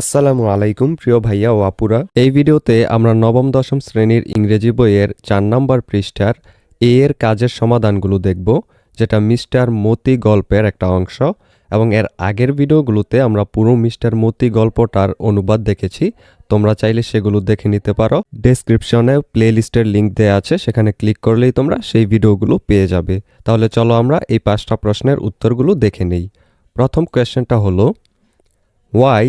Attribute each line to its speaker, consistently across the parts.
Speaker 1: আসসালামু আলাইকুম, প্রিয় ভাইয়া ও আপুরা। এই ভিডিওতে আমরা নবম, দশম শ্রেণির ইংরেজি বইয়ের চার নম্বর পৃষ্ঠার এ এর কাজের সমাধানগুলো দেখব, যেটা মিস্টার মতি গল্পের একটা অংশ এবং এর আগের ভিডিওগুলোতে আমরা পুরো মিস্টার মতি গল্পটার অনুবাদ দেখেছি। তোমরা চাইলে সেগুলো দেখে নিতে পারো। ডেসক্রিপশনে প্লে লিস্টের লিঙ্ক দেওয়া আছে, সেখানে ক্লিক করলেই তোমরা সেই ভিডিওগুলো পেয়ে যাবে। তাহলে চলো আমরা এই পাঁচটা প্রশ্নের উত্তরগুলো দেখে নেই। প্রথম কোয়েশ্চেনটা হলো why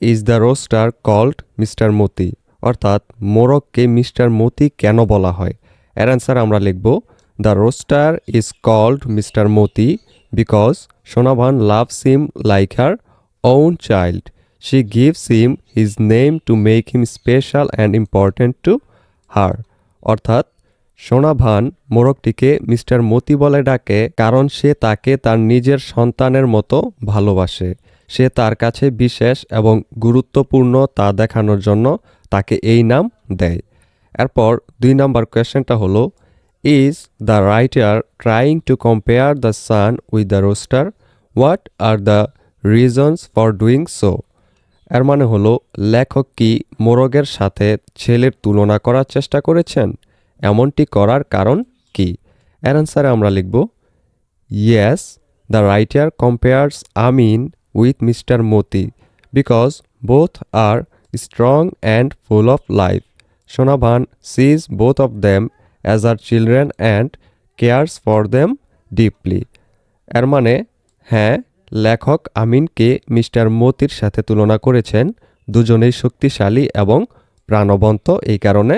Speaker 1: is the rooster called mister Moti অর্থাৎ মোরগকে মিস্টার মতি কেন বলা হয়? এর অ্যান্সার আমরা লিখব the rooster is called mister Moti because Sonaban loves him like her own child she gives him his name to make him special and important to her অর্থাৎ Sonaban মোরগটিকে mister মতি বলে ডাকে কারণ সে তাকে তার নিজের সন্তানের মতো ভালোবাসে। সে তার কাছে বিশেষ এবং গুরুত্বপূর্ণ তা দেখানোর জন্য তাকে এই নাম দেয়। এরপর দুই নম্বর কোয়েশ্চেনটা হলো is the writer trying to compare the sun with the rooster what are the reasons for doing so এর মানে হলো, লেখক কি মোরগের সাথে ছেলের তুলনা করার চেষ্টা করেছেন? এমনটি করার কারণ কি? এর অ্যান্সারে আমরা লিখব yes the writer compares Amin with mister Moti because both are strong and full of life Sonaban sees both of them as her children and cares for them deeply এর মানে হ্যাঁ লেখক আমিনকে মিস্টার মতির সাথে তুলনা করেছেন দুজনেই শক্তিশালী এবং প্রাণবন্ত এই কারণে।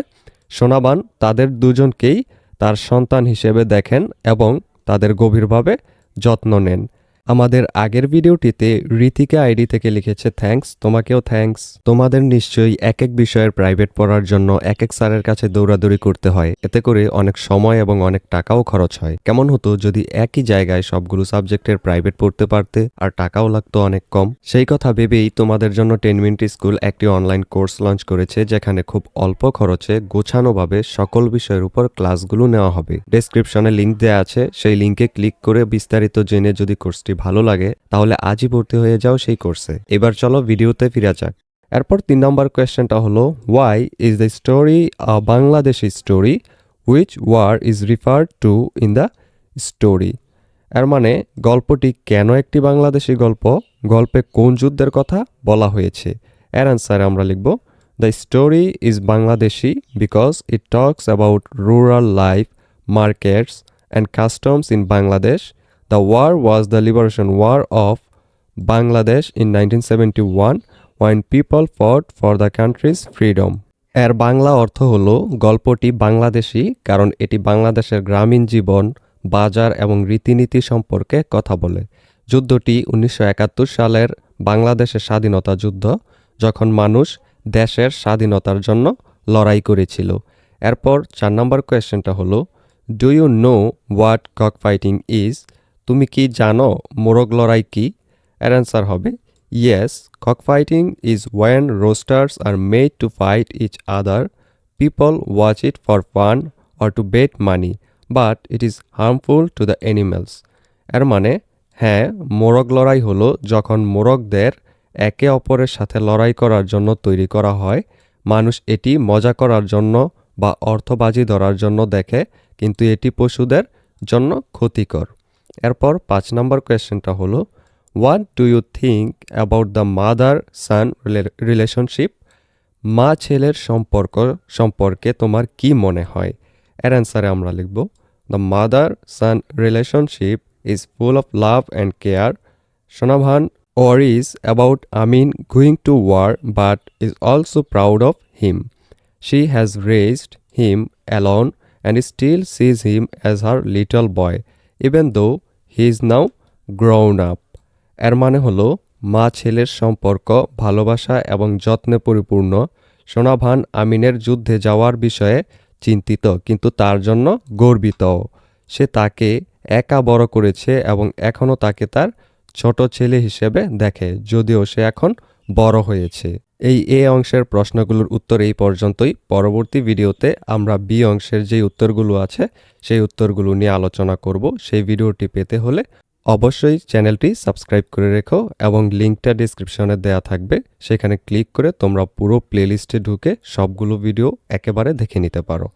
Speaker 1: সোনাবান তাদের দুজনকেই তার সন্তান হিসেবে দেখেন এবং তাদের গভীরভাবে যত্ন নেন। আমাদের আগের ভিডিওটিতে ঋতিকা আইডি থেকে লিখেছে থ্যাঙ্কস তোমাকেও থ্যাঙ্কস তোমাদের নিশ্চয়ই এক এক বিষয়ের প্রাইভেট পড়ার জন্য এক এক স্যারের কাছে দৌড়াদৌড়ি করতে হয়, এতে করে অনেক সময় এবং অনেক টাকাও খরচ হয়। কেমন হতো যদি একই জায়গায় সবগুলো সাবজেক্টের প্রাইভেট পড়তে পারতে, আর টাকাও লাগতো অনেক কম। সেই কথা ভেবেই তোমাদের জন্য টেন মিনিট স্কুল একটি অনলাইন কোর্স লঞ্চ করেছে, যেখানে খুব অল্প খরচে গোছানোভাবে সকল বিষয়ের উপর ক্লাসগুলো নেওয়া হবে। ডেসক্রিপশনে লিঙ্ক দেওয়া আছে, সেই লিঙ্কে ক্লিক করে বিস্তারিত জেনে যদি কোর্সটি ভালো লাগে, তাহলে আজই ভর্তি হয়ে যাও সেই কোর্সে। এবার চলো ভিডিওতে ফিরে যাক। এরপর তিন নম্বর কোয়েশ্চেনটা হলো why is the story Bangladeshi story which war is referred to in the story এর মানে গল্পটি কেন একটি বাংলাদেশি গল্প? গল্পে কোন যুদ্ধের কথা বলা হয়েছে? এর অ্যান্সারে আমরা লিখব the story is Bangladeshi because it talks about rural life markets and customs in Bangladesh The war was the liberation war of Bangladesh in 1971 when people fought for the country's freedom এর বাংলা অর্থ হল, গল্পটি বাংলাদেশি, কারণ এটি বাংলাদেশের গ্রামীণ জীবন, বাজার এবং রীতিনীতি সম্পর্কে কথা বলে। যুদ্ধটি উনিশশো একাত্তর সালের বাংলাদেশের স্বাধীনতা যুদ্ধ, যখন মানুষ দেশের স্বাধীনতার জন্য লড়াই করেছিল। এরপর চার নম্বর কোয়েশ্চেনটা হলো do you know what cock fighting is তুমি কি জানো মোরগ লড়াই কি? এর অ্যান্সার হবে yes cock fighting is when roosters are made to fight each other people watch it for fun or to bet money but it is harmful to the animals এর মানে হ্যাঁ মোরগ লড়াই হলো যখন মোরগদের একে অপরের সাথে লড়াই করার জন্য তৈরি করা হয়। মানুষ এটি মজা করার জন্য বা অর্থবাজি ধরার জন্য দেখে, কিন্তু এটি পশুদের জন্য ক্ষতিকর। এরপর পাঁচ নম্বর কোয়েশ্চেনটা হলো what do you think about the mother son relationship মা ছেলের সম্পর্ক, সম্পর্কে তোমার কি মনে হয় এর অ্যান্সারে আমরা লিখব the mother son relationship is full of love and care Sonaban, or is about Amin going to war, but is also proud of him. She has raised him alone and still sees him as her little boy. Even though he is now grown up এর মানে হলো মা ছেলের সম্পর্ক, ভালোবাসা এবং যত্নে পরিপূর্ণ। সোনাভান আমিনের যুদ্ধে যাওয়ার বিষয়ে চিন্তিত, কিন্তু তার জন্য গর্বিত। সে তাকে একা বড় করেছে এবং এখনও তাকে তার ছোট ছেলে হিসেবে দেখে, যদিও সে এখন বড় হয়েছে। এই এ অংশের প্রশ্নগুলোর উত্তর এই পর্যন্তই। পরবর্তী ভিডিওতে আমরা বি অংশের যে উত্তরগুলো আছে, সেই উত্তরগুলো নিয়ে আলোচনা করব। সেই ভিডিওটি পেতে হলে অবশ্যই চ্যানেলটি সাবস্ক্রাইব করে রেখো এবং লিঙ্কটা ডিসক্রিপশনে দেওয়া থাকবে। সেখানে ক্লিক করে তোমরা পুরো প্লেলিস্টে ঢুকে সবগুলো ভিডিও একেবারে দেখে নিতে পারো।